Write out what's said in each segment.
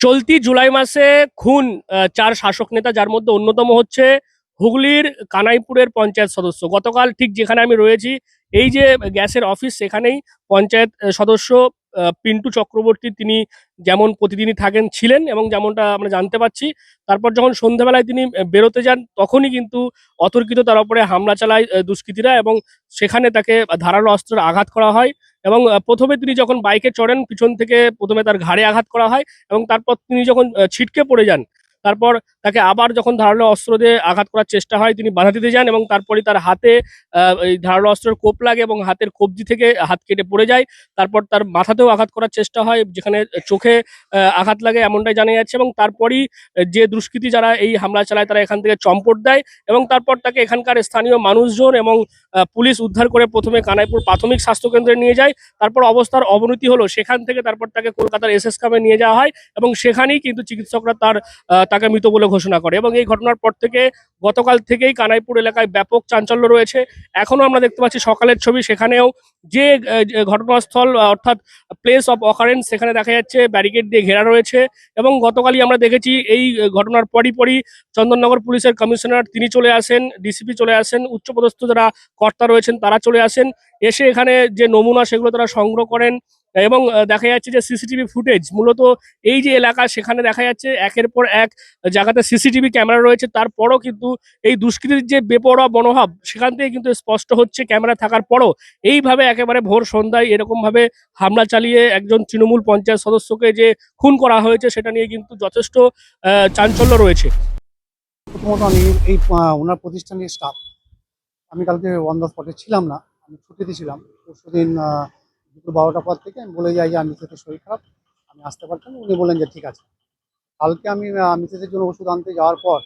চলতি জুলাই মাসে খুন চার শাসক নেতা যার মধ্যে অন্যতম হচ্ছে হুগলির কানাইপুরের পঞ্চায়েত সদস্য। গতকাল ঠিক যেখানে আমি রয়েছি, এই যে গ্যাসের অফিস সেখানেই পঞ্চায়েত সদস্য পিন্টু চক্রবর্তী তিনি যেমন প্রতিদিনই থাকেন, ছিলেন এবং যেমনটা আমরা জানতে পাচ্ছি তারপর যখন সন্ধ্যাবেলায় তিনি বেরোতে যান, তখনই কিন্তু অতর্কিত তার উপরে হামলা চালায় দুষ্কৃতীরা এবং সেখানে তাকে ধারালো অস্ত্রের আঘাত করা হয় এবং প্রথমে তিনি যখন বাইকে চড়েন, পিছন থেকে প্রথমে তার ঘাড়ে আঘাত করা হয় এবং তারপর তিনি যখন ছিটকে পড়ে যান, তারপর তাকে আবার যখন ধারালো অস্ত্র দিয়ে আঘাত করার চেষ্টা হয়, তিনি বাধা দিতে যান এবং তারপরে তার হাতে এই ধারালো অস্ত্রের কোপ লাগে এবং হাতের কবজি থেকে হাত কেটে পড়ে যায়। তারপর তার মাথাতেও আঘাত করার চেষ্টা হয়, যেখানে চোখে আঘাত লাগে এমনটাই জানা যাচ্ছে এবং তারপরই যে দুষ্কৃতী যারা এই হামলা চালায় তারা এখান থেকে চম্পট দেয় এবং তারপর তাকে এখানকার স্থানীয় মানুষজন এবং পুলিশ উদ্ধার করে প্রথমে কানাইপুর প্রাথমিক স্বাস্থ্যকেন্দ্রে নিয়ে যায়। তারপর অবস্থার অবনতি হলো, সেখান থেকে তারপর তাকে কলকাতার এসএস কামে নিয়ে যাওয়া হয় এবং সেখানেই কিন্তু চিকিৎসকরা তার তাকে মৃত বলে ঘোষণা করে এবং এই ঘটনার পর থেকে গতকাল থেকেই কানাইপুর এলাকায় ব্যাপক চাঞ্চল্য রয়েছে। এখনও আমরা দেখতে পাচ্ছি সকালের ছবি, সেখানেও যে ঘটনাস্থল অর্থাৎ প্লেস অফ অকারেন্স সেখানে দেখা যাচ্ছে ব্যারিকেড দিয়ে ঘেরা রয়েছে এবং গতকালই আমরা দেখেছি এই ঘটনার পরই পরই চন্দননগর পুলিশের কমিশনার তিনি চলে আসেন ডিসিপি চলে আসেন, উচ্চপদস্থ যারা কর্তা রয়েছেন তারা চলে আসেন। এসে এখানে যে নমুনা সেগুলো তারা সংগ্রহ করেন, এবং দেখা যাচ্ছে যে সিসিটিভি ফুটেজ, মূলত এই যে এলাকা সেখানে দেখা যাচ্ছে একের পর এক জায়গাতে সিসিটিভি ক্যামেরা রয়েছে, তারপরও কিন্তু এই দুষ্কৃতির যে বেপরোয়া মনোভাব, সেখান থেকে কিন্তু স্পষ্ট হচ্ছে ক্যামেরা থাকার পরও। এইভাবে একেবারে ভোর সন্ধ্যায় এরকমভাবে হামলা চালিয়ে একজন তৃণমূল পঞ্চায়েত সদস্যকে যে খুন করা হয়েছে, সেটা নিয়ে কিন্তু যথেষ্ট চাঞ্চল্য রয়েছে। প্রথমত আমি এই ওনার প্রতিষ্ঠানের স্টাফ আমি কালকে অন দ্য স্পটে ছিলাম না। আমি ছুটিতে ছিলাম পরশু দিন দুপুর বারোটার পর থেকে আমি বলে যাই যে আমি মিসেসের শরীর খারাপ, আমি আসতে পারতাম। উনি বললেন যে, ঠিক আছে। কালকে আমি মিসেসের জন্য ওষুধ আনতে যাওয়ার পর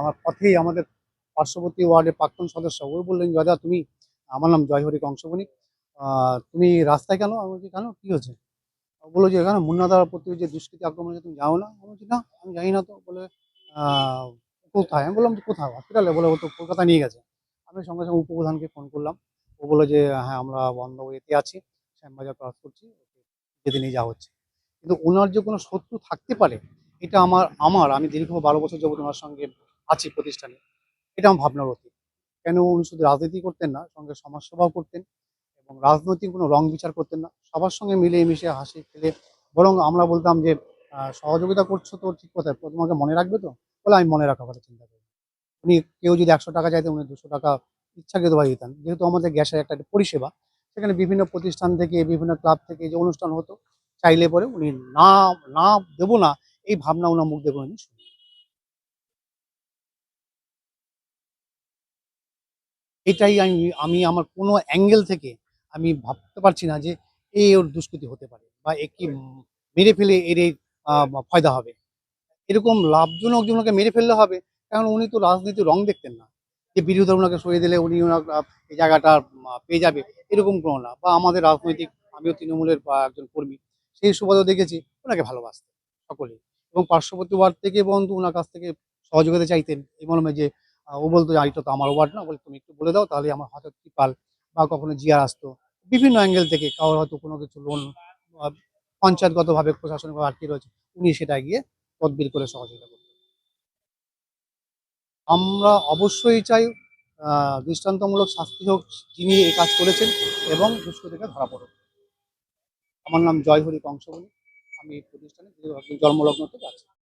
আমার পথেই আমাদের পার্শ্ববর্তী ওয়ার্ডের প্রাক্তন সদস্য ওই বললেন দাদা তুমি, আমার নাম জয়হরি কংসবণী তুমি রাস্তায় কেন? আমি বলছি, কেন? কি হয়েছে? বলল যে এখানে মুন্নাদার প্রতি যে দুষ্কৃতি আক্রমণ হয়েছে, তুমি যাও না? আমি বলছি, না, আমি জানি না তো। বলে কোথায়? আমি বললাম যে কোথাও হসপিটালে। বলে, ও তো কলকাতা নিয়ে গেছে। আমি সঙ্গে সঙ্গে উপপ্রধানকে ফোন করলাম। ও বলল যে হ্যাঁ আমরা বন্ধ এতে আছি, শ্যামবাজার ক্রস করছি যেতে নিয়ে যাওয়া হচ্ছে। কিন্তু ওনার যে কোনো শত্রু থাকতে পারে, এটা আমার আমার, আমি দীর্ঘ বারো বছর যাবত ওনার সঙ্গে আছি প্রতিষ্ঠানে, এটা আমার ভাবনার অতীত। কেন উনি শুধু রাজনীতি করতেন না, সঙ্গে সমাজসেবাও করতেন এবং রাজনৈতিক কোনো রং বিচার করতেন না, সবার সঙ্গে মিলে মিশে হাসি খেলে, বরং আমরা বলতাম যে সহযোগিতা করছ তো ঠিক কথা তোমাকে মনে রাখবে তো? বলে, আমি মনে রাখার কথা চিন্তা করি উনি কেউ যদি একশো টাকা চাইতেন, উনি দুশো টাকা ইচ্ছাকৃতভাবে দিতেন। যেহেতু আমাদের গ্যাসের একটা পরিষেবা, সেখানে বিভিন্ন প্রতিষ্ঠান থেকে, বিভিন্ন ক্লাব থেকে যে অনুষ্ঠান হতো, চাইলে পরে উনি না না দেবো না, এই ভাবনা ওনার মুখ শুনি এটাই আমি আমি আমার কোনো অ্যাঙ্গেল থেকে আমি ভাবতে পারছি না যে এই ওর দুষ্কৃতি হতে পারে বা একে মেরে ফেলে এর এই ফায়দা হবে। এরকম লাভজনক জনকে মেরে ফেললে হবে, কারণ উনি তো রাজনীতির রং দেখতেন না। যে বিরোধী ওনাকে সরিয়ে দিলে উনি এই জায়গাটা পেয়ে যাবে, এরকম কোনো না। বা আমাদের রাজনৈতিক, আমিও তৃণমূলের একজন কর্মী, সেই সুবাদও দেখেছি, ওনাকে ভালোবাসতেন সকলেই। এবং পার্শ্ববর্তী ওয়ার্ড থেকে বন্ধু ওনার কাছ থেকে সহযোগিতা চাইতেন। এই মর্মে যে ও বলতো যে এটা তো আমার ওয়ার্ড না। বলে, তুমি একটু বলে দাও, তাহলে আমার হাতে ত্রিপাল বা কখনো জিয়ার আসতো। বিভিন্ন অ্যাঙ্গেল থেকে কারোর হয়তো কোনো কিছু লোন পঞ্চায়েতগতভাবে প্রশাসনিক আটকে রয়েছে, উনি সেটা গিয়ে তদবির করে সহযোগিতা আমরা অবশ্যই চাই দৃষ্টান্তমূলক শাস্তি হোক যিনি এই কাজ করেছেন এবং দুষ্কৃতীকে ধরা পড়ুক। আমার নাম জয় হরি কংসবলী। আমি এই প্রতিষ্ঠানে জন্মলগ্ন থেকে আছি।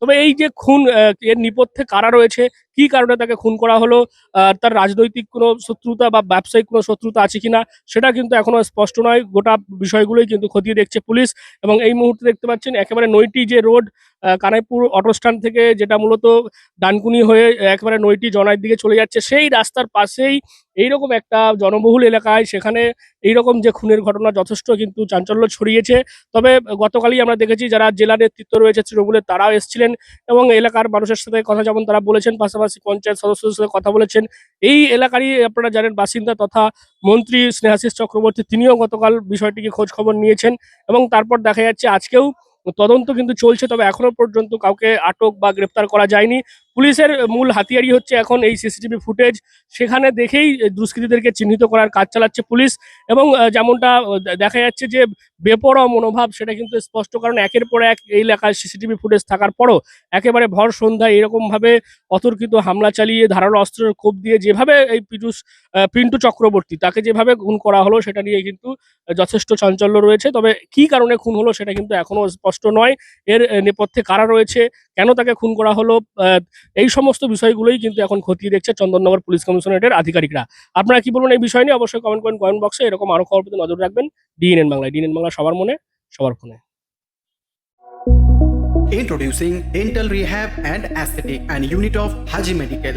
তবে এই যে খুন এর নিপথ্যে কারা রয়েছে, কি কারণে তাকে খুন করা হলো তার রাজনৈতিক কোনো শত্রুতা বা ব্যবসায়িক কোনো শত্রুতা আছে কিনা, সেটা কিন্তু এখনও স্পষ্ট নয়। গোটা বিষয়গুলোই কিন্তু খতিয়ে দেখছে পুলিশ এবং এই মুহূর্তে দেখতে পাচ্ছেন একেবারে নৈটি যে রোড কানাইপুর অটো স্ট্যান্ড থেকে যেটা মূলত ডানকুনি হয়ে একেবারে নৈটি জনার দিকে চলে যাচ্ছে, সেই রাস্তার পাশেই এইরকম একটা জনবহুল এলাকায় সেখানে এইরকম যে খুনের ঘটনা যথেষ্ট কিন্তু চাঞ্চল্য ছড়িয়েছে। তবে গতকালই আমরা দেখেছি যারা জেলা নেতৃত্ব রয়েছে তৃণমূলের তারাও এসেছিলেন এবং এলাকার মানুষের সাথে কথা যেমন তারা বলেছেন, পাশাপাশি পঞ্চায়েত সদস্যদের সাথে কথা বলেছেন। এই এলাকারই আপনারা জানেন বাসিন্দা তথা মন্ত্রী স্নেহাশিস চক্রবর্তী, তিনিও গতকাল বিষয়টিকে খোঁজ খবর নিয়েছেন এবং তারপর দেখা যাচ্ছে আজকেও তদন্ত কিন্তু চলছে তবে এখনও পর্যন্ত কাউকে আটক বা গ্রেপ্তার করা যায়নি। পুলিশের মূল হাতিয়ারই হচ্ছে এখন এই সিসিটিভি ফুটেজ। সেখানে দেখেই দুষ্কৃতীদেরকে চিহ্নিত করার কাজ চালাচ্ছে পুলিশ এবং যেমনটা দেখা যাচ্ছে যে বেপরোয়া মনোভাব সেটা কিন্তু স্পষ্ট, কারণ একের পর এক এই এলাকায় সিসিটিভি ফুটেজ থাকার পরও একেবারে ভর সন্ধ্যায় এরকমভাবে অতর্কিত হামলা চালিয়ে ধারালো অস্ত্রের কোপ দিয়ে যেভাবে এই পিটুস পিন্টু চক্রবর্তী তাকে যেভাবে খুন করা হলো সেটা নিয়ে কিন্তু যথেষ্ট চাঞ্চল্য রয়েছে। তবে কি কারণে খুন হলো সেটা কিন্তু এখনও স্পষ্ট নয়। এর নেপথ্যে কারা রয়েছে, কেন তাকে খুন করা হলো এই সমস্ত বিষয়গুলোই কিন্তু এখন খতিয়ে দেখছে চন্দননগর পুলিশ কমিশনারেটের আধিকারিকরা। আপনারা কি বলবেন এই বিষয় নিয়ে? অবশ্যই কমেন্ট করেন কমেন্ট বক্সে এরকম আরও খবর প্রতি নজর রাখবেন ডিএনএন বাংলায়। ডিএনএন বাংলা সবার মনে, সবার ফোনে। Introducing Dental Rehab and Aesthetic and Unit of Haji Medical.